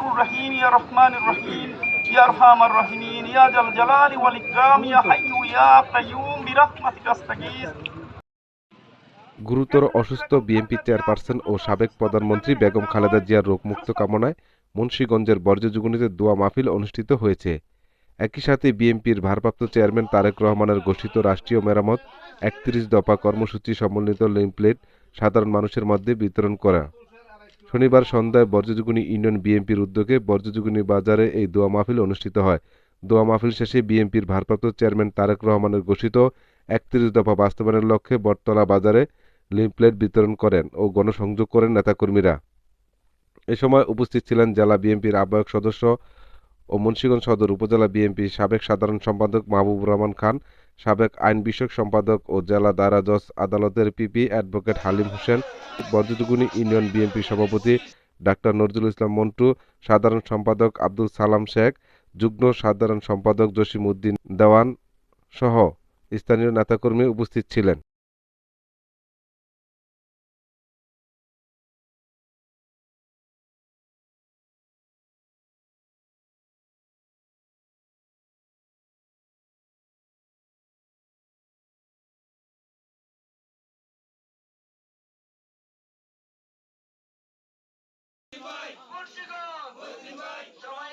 গফুর রহিম ইয়া রহমান রহিম ইয়া আরহাম রহিমিন ইয়া জাল জালালি ওয়াল ইকরাম ইয়া হাইয়ু ইয়া কাইয়ুম বিরাহমাতিকা আস্তাগীস গুরুতর অসুস্থ বিএনপি চেয়ারপারসন ও সাবেক প্রধানমন্ত্রী বেগম খালেদা জিয়ার রোগমুক্ত কামনায় মুন্সীগঞ্জের বর্জ্যযুগুনিতে দোয়া মাহফিল অনুষ্ঠিত হয়েছে। একই সাথে বিএনপির ভারপ্রাপ্ত চেয়ারম্যান তারেক রহমানের গঠিত রাষ্ট্রীয় মেরামত একত্রিশ দফা কর্মসূচি সমন্বিত লিমপ্লেট সাধারণ মানুষের মধ্যে বিতরণ করা। শনিবার সন্ধ্যায় বর্জ্যযুগনী ইউনিয়ন বিএনপির উদ্যোগে বর্জ্যযুগনী বাজারে এই দোয়া মাহফিল অনুষ্ঠিত হয়। দোয়া মাহফিল শেষে বিএনপির ভারপ্রাপ্ত চেয়ারম্যান তারেক রহমানের ঘোষিত একত্রিশ দফা বাস্তবায়নের লক্ষ্যে বটতলা বাজারে লিমপ্লেট বিতরণ করেন ও গণসংযোগ করেন নেতাকর্মীরা। এ সময় উপস্থিত ছিলেন জেলা বিএনপির আহ্বায়ক সদস্য ও মুন্সিগঞ্জ সদর উপজেলা বিএনপির সাবেক সাধারণ সম্পাদক মাহবুব রহমান খান সাবেক আইন বিষয়ক সম্পাদক ও জেলা দায়রা জজ আদালতের PP advocate Halim Hossain Bajraguni union BNP সভাপতি ডাক্তার নজরুল ইসলাম মন্টু, সাধারণ সম্পাদক আব্দুল সালাম শেখ, যুগ্ম সাধারণ সম্পাদক জসিম উদ্দিন দেওয়ান সহ স্থানীয় নেতাকর্মী উপস্থিত ছিলেন। সবাই